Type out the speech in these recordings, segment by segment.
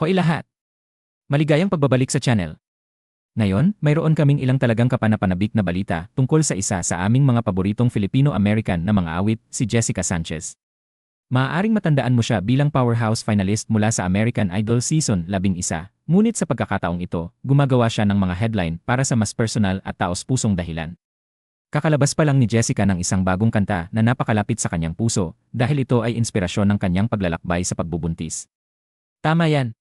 Hoy lahat! Maligayang pagbabalik sa channel. Ngayon, mayroon kaming ilang talagang kapanapanabik na balita tungkol sa isa sa aming mga paboritong Filipino-American na mga awit, si Jessica Sanchez. Maaaring matandaan mo siya bilang powerhouse finalist mula sa American Idol Season 11, ngunit sa pagkakataong ito, gumagawa siya ng mga headline para sa mas personal at taos-pusong dahilan. Kakalabas pa lang ni Jessica ng isang bagong kanta na napakalapit sa kanyang puso dahil ito ay inspirasyon ng kanyang paglalakbay sa pagbubuntis. Tama yan.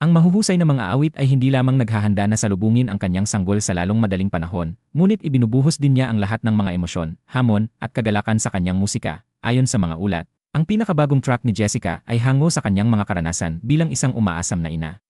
Ang mahuhusay na mga awit ay hindi lamang naghahanda na salubungin ang kanyang sanggol sa lalong madaling panahon, ngunit ibinubuhos din niya ang lahat ng mga emosyon, hamon, at kagalakan sa kanyang musika, ayon sa mga ulat. Ang pinakabagong track ni Jessica ay hango sa kanyang mga karanasan bilang isang umaasam na ina.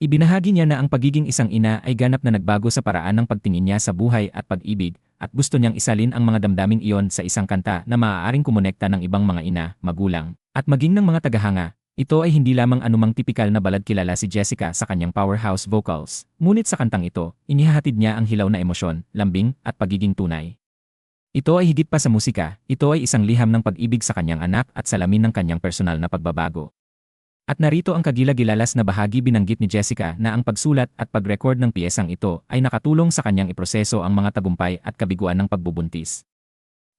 Ibinahagi niya na ang pagiging isang ina ay ganap na nagbago sa paraan ng pagtingin niya sa buhay at pag-ibig, at gusto niyang isalin ang mga damdaming iyon sa isang kanta na maaaring kumonekta ng ibang mga ina, magulang, at maging ng mga tagahanga, ito ay hindi lamang anumang tipikal na balad kilala si Jessica sa kanyang powerhouse vocals, ngunit sa kantang ito, inihahatid niya ang hilaw na emosyon, lambing, at pagiging tunay. Ito ay higit pa sa musika, ito ay isang liham ng pag-ibig sa kanyang anak at salamin ng kanyang personal na pagbabago. At narito ang kagilagilalas na bahagi binanggit ni Jessica na ang pagsulat at pag-record ng piyesang ito ay nakatulong sa kanyang iproseso ang mga tagumpay at kabiguan ng pagbubuntis.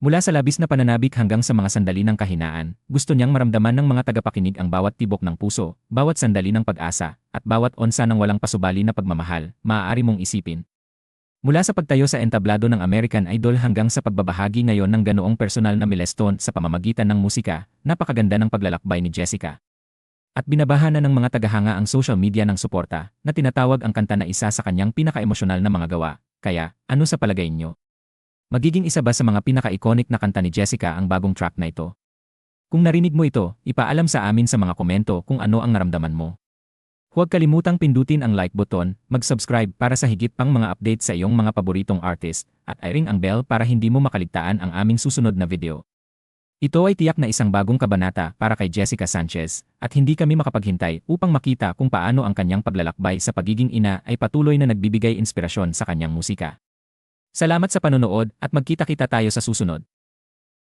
Mula sa labis na pananabik hanggang sa mga sandali ng kahinaan, gusto niyang maramdaman ng mga tagapakinig ang bawat tibok ng puso, bawat sandali ng pag-asa, at bawat onsa ng walang pasubali na pagmamahal, maaari mong isipin. Mula sa pagtayo sa entablado ng American Idol hanggang sa pagbabahagi ngayon ng ganoong personal na milestone sa pamamagitan ng musika, napakaganda ng paglalakbay ni Jessica. At binabahanan ng mga tagahanga ang social media ng suporta, na tinatawag ang kanta na isa sa kanyang pinaka-emosyonal na mga gawa. Kaya, ano sa palagay niyo? Magiging isa ba sa mga pinaka-iconic na kanta ni Jessica ang bagong track na ito? Kung narinig mo ito, ipaalam sa amin sa mga komento kung ano ang naramdaman mo. Huwag kalimutang pindutin ang like button, mag-subscribe para sa higit pang mga update sa iyong mga paboritong artist, at i-ring ang bell para hindi mo makaligtaan ang aming susunod na video. Ito ay tiyak na isang bagong kabanata para kay Jessica Sanchez, at hindi kami makapaghintay upang makita kung paano ang kanyang paglalakbay sa pagiging ina ay patuloy na nagbibigay inspirasyon sa kanyang musika. Salamat sa panonood at magkita-kita tayo sa susunod.